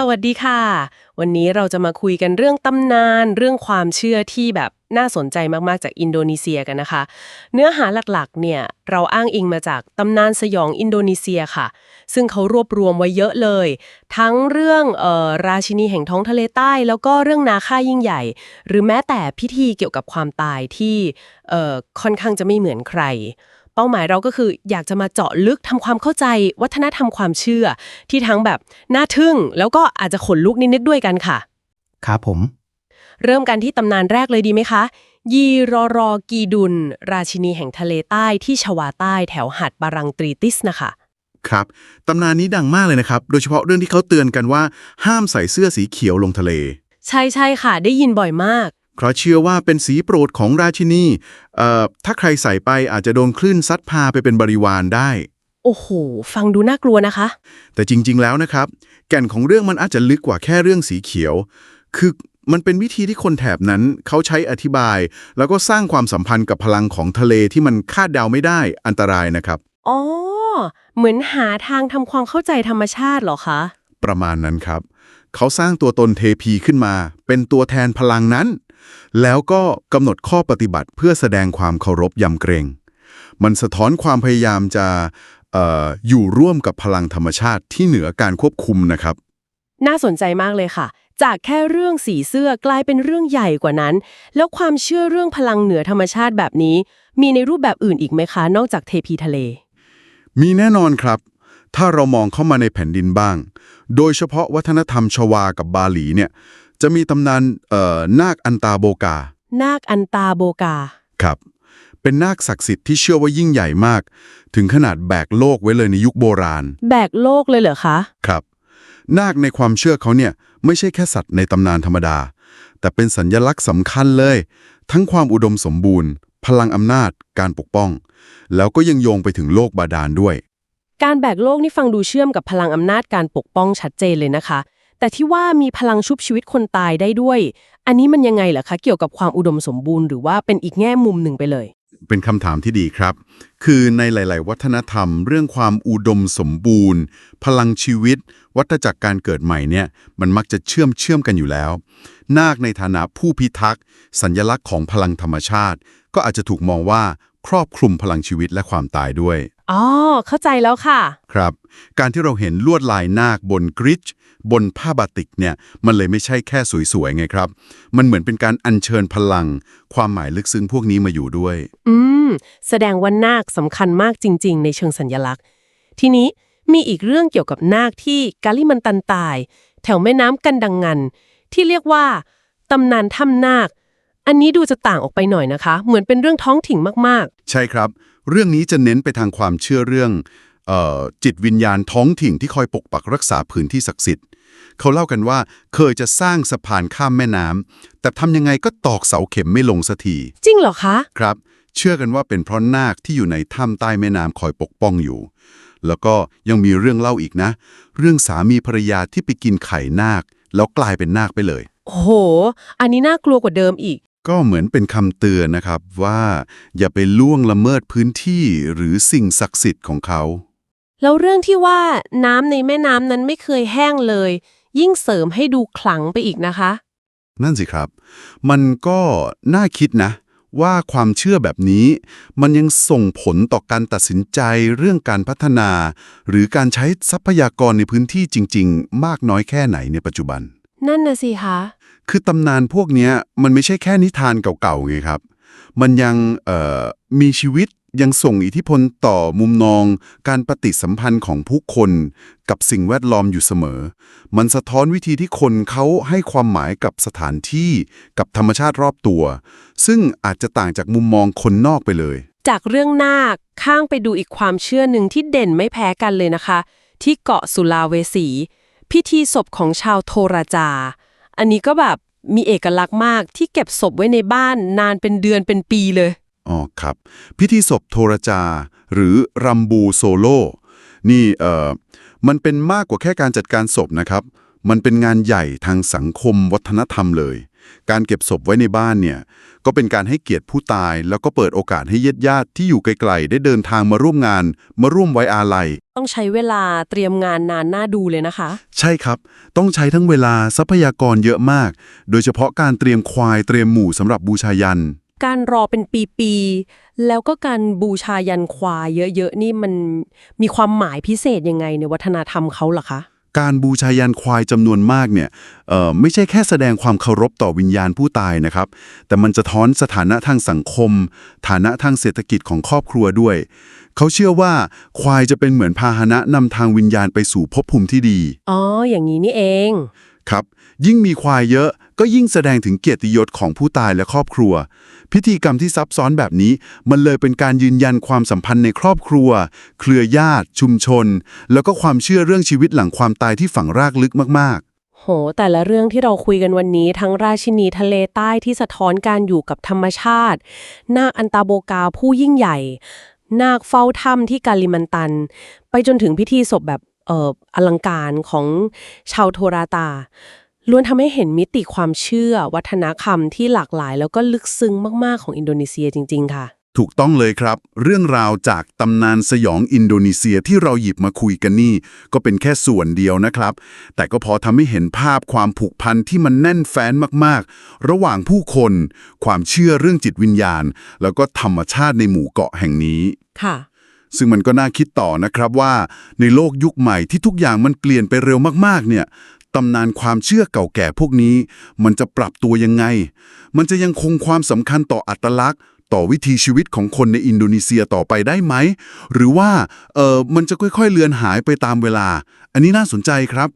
สวัสดีค่ะ วันนี้เราจะมาคุยกันเรื่องตำนาน เรื่องความเชื่อที่แบบน่าสนใจมากๆจากอินโดนีเซียกันนะคะ เนื้อหาหลักๆ เนี่ยเราอ้างอิงมาจากตำนานสยองอินโดนีเซียค่ะ ซึ่งเขารวบรวมไว้เยอะเลย ทั้งเรื่องเอ่อราชินีแห่งท้องทะเลใต้ แล้วก็เรื่องนาค่ายิ่งใหญ่ หรือแม้แต่พิธีเกี่ยวกับความตายที่เอ่อค่อนข้างจะไม่เหมือนใคร เป้าหมายเราก็คืออยากจะมาเจาะลึกทำความเข้าใจ วัฒนธรรมความเชื่อ ที่ทั้งแบบน่าทึ่ง แล้วก็อาจจะขนลุกนิดๆด้วยกันค่ะ ครับผม เริ่มกันที่ตำนานแรกเลยดีไหมคะ ยีรอรอกีดุล ราชินีแห่งทะเลใต้ที่ชวาใต้แถวหาดบารังตรีติสนะคะครับตำนานนี้ดังมากเลยนะครับ โดยเฉพาะเรื่องที่เขาเตือนกันว่า ห้ามใส่เสื้อสีเขียวลงทะเล ใช่ใช่ค่ะ ได้ยินบ่อยมาก เพราะเชื่อว่าเป็นสีโปรดของราชินีเอ่อถ้าใครใส่ไปอาจจะโดนคลื่นซัดพาไปเป็นบริวารได้ โอ้โห ฟังดูน่ากลัวนะคะ แต่จริง ๆ แล้วนะครับ แก่นของเรื่องมันอาจจะลึกกว่าแค่เรื่องสีเขียว คือมันเป็นวิธีที่คนแถบนั้นเขาใช้อธิบาย แล้วก็สร้างความสัมพันธ์กับพลังของทะเลที่มันคาดเดาไม่ได้อันตรายนะครับ อ๋อ เหมือนหาทางทำความเข้าใจธรรมชาติเหรอคะ ประมาณนั้นครับ เขาสร้างตัวตนเทพีขึ้นมา เป็นตัวแทนพลังนั้น แล้วก็กำหนดข้อปฏิบัติเพื่อแสดงความเคารพยำเกรง มันสะท้อนความพยายามจะเอออยู่ร่วมกับพลังธรรมชาติที่เหนือการควบคุมนะครับ น่าสนใจมากเลยค่ะ จากแค่เรื่องสีเสื้อกลายเป็นเรื่องใหญ่กว่านั้น แล้วความเชื่อเรื่องพลังเหนือธรรมชาติแบบนี้ มีในรูปแบบอื่นอีกไหมคะ นอกจากเทพีทะเล มีแน่นอนครับถ้าเรามองเข้ามาในแผ่นดินบ้าง โดยเฉพาะวัฒนธรรมชวากับบาหลีเนี่ย จะมีตำนานเอ่อนาคอันตาโบกา นาคอันตาโบกา ครับ เป็นนาคศักดิ์สิทธิ์ที่เชื่อว่ายิ่งใหญ่มาก ถึงขนาดแบกโลกไว้เลยในยุคโบราณ แบกโลกเลยเหรอคะ ครับ นาคในความเชื่อเขาเนี่ยไม่ใช่แค่สัตว์ในตำนานธรรมดา แต่เป็นสัญญลักษณ์สำคัญเลย ทั้งความอุดมสมบูรณ์ พลังอำนาจ การปกป้อง แล้วก็ยังโยงไปถึงโลกบาดาลด้วย การแบกโลกนี่ฟังดูเชื่อมกับพลังอำนาจการปกป้องชัดเจนเลยนะคะ แต่ที่ว่ามีพลังชุบชีวิตคนตายได้ด้วย อันนี้มันยังไงเหรอคะ เกี่ยวกับความอุดมสมบูรณ์หรือว่าเป็นอีกแง่มุมหนึ่งไปเลย เป็นคำถามที่ดีครับ คือในหลาย ๆ วัฒนธรรม เรื่องความอุดมสมบูรณ์ พลังชีวิต วัฏจักรการเกิดใหม่เนี่ย มันมักจะเชื่อมเชื่อมกันอยู่แล้ว นาคในฐานะผู้พิทักษ์ สัญญลักษณ์ของพลังธรรมชาติ ก็อาจจะถูกมองว่าครอบคลุมพลังชีวิตและความตายด้วย อ๋อ เข้าใจแล้วค่ะ ครับ การที่เราเห็นลวดลายนาคบนกริช บนผ้าบาติกเนี่ย มันเลยไม่ใช่แค่สวยๆไงครับ มันเหมือนเป็นการอัญเชิญพลัง ความหมายลึกซึ้งพวกนี้มาอยู่ด้วย อืม แสดงว่านาคสำคัญมากจริง ๆ ในเชิงสัญญลักษณ์ ทีนี้มีอีกเรื่องเกี่ยวกับนาคที่กาลิมันตันตาย แถวแม่น้ำกันดังงัน ที่เรียกว่าตำนานถ้ำนาค อันนี้ดูจะต่างออกไปหน่อยนะคะ เหมือนเป็นเรื่องท้องถิ่นมากใช่ครับ เรื่องนี้จะเน้นไปทางความเชื่อเรื่องเออจิตวิญญาณท้องถิ่นที่คอยปกปักรักษาพื้นที่ศักดิ์สิทธิ์ เขาเล่ากันว่าเคยจะสร้างสะพานข้ามแม่น้ำแต่ทำยังไงก็ตอกเสาเข็มไม่ลงสักทีๆจริงเหรอคะ ครับ เชื่อกันว่าเป็นเพราะนาคที่อยู่ในถ้ำใต้แม่น้ำคอยปกป้องอยู่ แล้วก็ยังมีเรื่องเล่าอีกนะ เรื่องสามีภรรยาที่ไปกินไข่นาค แล้วกลายเป็นนาคไปเลย โอ้โห อันนี้น่ากลัวกว่าเดิมอีก ก็เหมือนเป็นคำเตือนนะครับว่าอย่าไปล่วงละเมิดพื้นที่หรือสิ่งศักดิ์สิทธิ์ของเขา แล้วเรื่องที่ว่าน้ำในแม่น้ำนั้นไม่เคยแห้งเลย ยิ่งเสริมให้ดูขลังไปอีกนะคะ นั่นสิครับ มันก็น่าคิดนะ ว่าความเชื่อแบบนี้ มันยังส่งผลต่อการตัดสินใจเรื่องการพัฒนา หรือการใช้ทรัพยากรในพื้นที่จริง ๆ มากน้อยแค่ไหนในปัจจุบัน นั่นน่ะสิคะคือตำนานพวกเนี้ยมันไม่ใช่แค่นิทานเก่าๆไงครับ มันยังเอ่อมีชีวิตยังส่งอิทธิพลต่อมุมมอง การปฏิสัมพันธ์ของผู้คน กับสิ่งแวดล้อมอยู่เสมอ มันสะท้อนวิธีที่คนเขาให้ความหมายกับสถานที่กับธรรมชาติรอบตัว ซึ่งอาจจะต่างจากมุมมองคนนอกไปเลย จากเรื่องนาคข้างไปดูอีกความเชื่อหนึ่งที่เด่นไม่แพ้กันเลยนะคะ ที่เกาะสุลาเวสี พิธีศพของชาวโทราจา อันนี้ก็แบบมีเอกลักษณ์มากที่เก็บศพไว้ในบ้านนานเป็นเดือนเป็นปีเลย อ๋อครับ พิธีศพโทรจา หรือรัมบูโซโล นี่เอ่อมันเป็นมากกว่าแค่การจัดการศพนะครับ มันเป็นงานใหญ่ทางสังคมวัฒนธรรมเลย การเก็บศพไว้ในบ้านเนี่ยก็เป็นการให้เกียรติผู้ตาย แล้วก็เปิดโอกาสให้ญาติญาติๆที่อยู่ไกลๆได้เดินทางมาร่วมงาน มาร่วมไว้อาลัย ต้องใช้เวลาเตรียมงานนานน่าดูเลยนะคะ ใช่ครับ ต้องใช้ทั้งเวลาทรัพยากรเยอะมาก โดยเฉพาะการเตรียมควายเตรียมหมู่สำหรับบูชายัน การรอเป็นปีๆแล้วก็การบูชายันควายเยอะๆนี่มันมีความหมายพิเศษยังไงในวัฒนธรรมเขาเหรอคะ การบูชายันควายจำนวนมากเนี่ยไม่ใช่แค่แสดงความเคารพต่อวิญญาณผู้ตายนะครับ แต่มันจะท้อนสถานะทางสังคม ฐานะทางเศรษฐกิจของครอบครัวด้วย เขาเชื่อว่าควายจะเป็นเหมือนพาหนะนำทางวิญญาณไปสู่ภพภูมิที่ดี อ๋อ อย่างนี้นี่เอง ครับ ยิ่งมีควายเยอะก็ยิ่งแสดงถึงเกียรติยศของผู้ตายและครอบครัว พิธีกรรมที่ซับซ้อนแบบนี้ มันเลยเป็นการยืนยันความสัมพันธ์ในครอบครัว เครือญาติ ชุมชน แล้วก็ความเชื่อเรื่องชีวิตหลังความตายที่ฝังรากลึกมากโห แต่ละเรื่องที่เราคุยกันวันนี้ทั้งราชินีทะเลใต้ที่สะท้อนการอยู่กับธรรมชาติ นาคอันตาโบกาผู้ยิ่งใหญ่ นาคเฝ้าถ้ำที่กาลิมันตัน ไปจนถึงพิธีศพแบบ อ่ออลังการของชาวโทราตา ล้วนทำให้เห็นมิติความเชื่อ วัฒนธรรมที่หลากหลาย แล้วก็ลึกซึ้งมาก ๆ ของอินโดนีเซียจริง ๆ ค่ะๆถูกต้องเลยครับ เรื่องราวจากตำนานสยองอินโดนีเซียที่เราหยิบมาคุยกันนี่ ก็เป็นแค่ส่วนเดียวนะครับ แต่ก็พอทำให้เห็นภาพความผูกพันที่มันแน่นแฟ้นมากๆ ระหว่างผู้คน ความเชื่อเรื่องจิตวิญญาณ แล้วก็ธรรมชาติในหมู่เกาะแห่งนี้ค่ะ ซึ่งมันก็น่าคิดต่อนะครับว่า ในโลกยุคใหม่ที่ทุกอย่างมันเปลี่ยนไปเร็วมากๆ เนี่ยตำนานความเชื่อเก่าแก่พวกนี้ มันจะปรับตัวยังไง มันจะยังคงความสำคัญต่ออัตลักษณ์ ต่อวิถีชีวิตของคนในอินโดนีเซียต่อไปได้ไหม หรือว่าเออมันจะค่อยๆเลือนหายไปตามเวลา อันนี้น่าสนใจครับ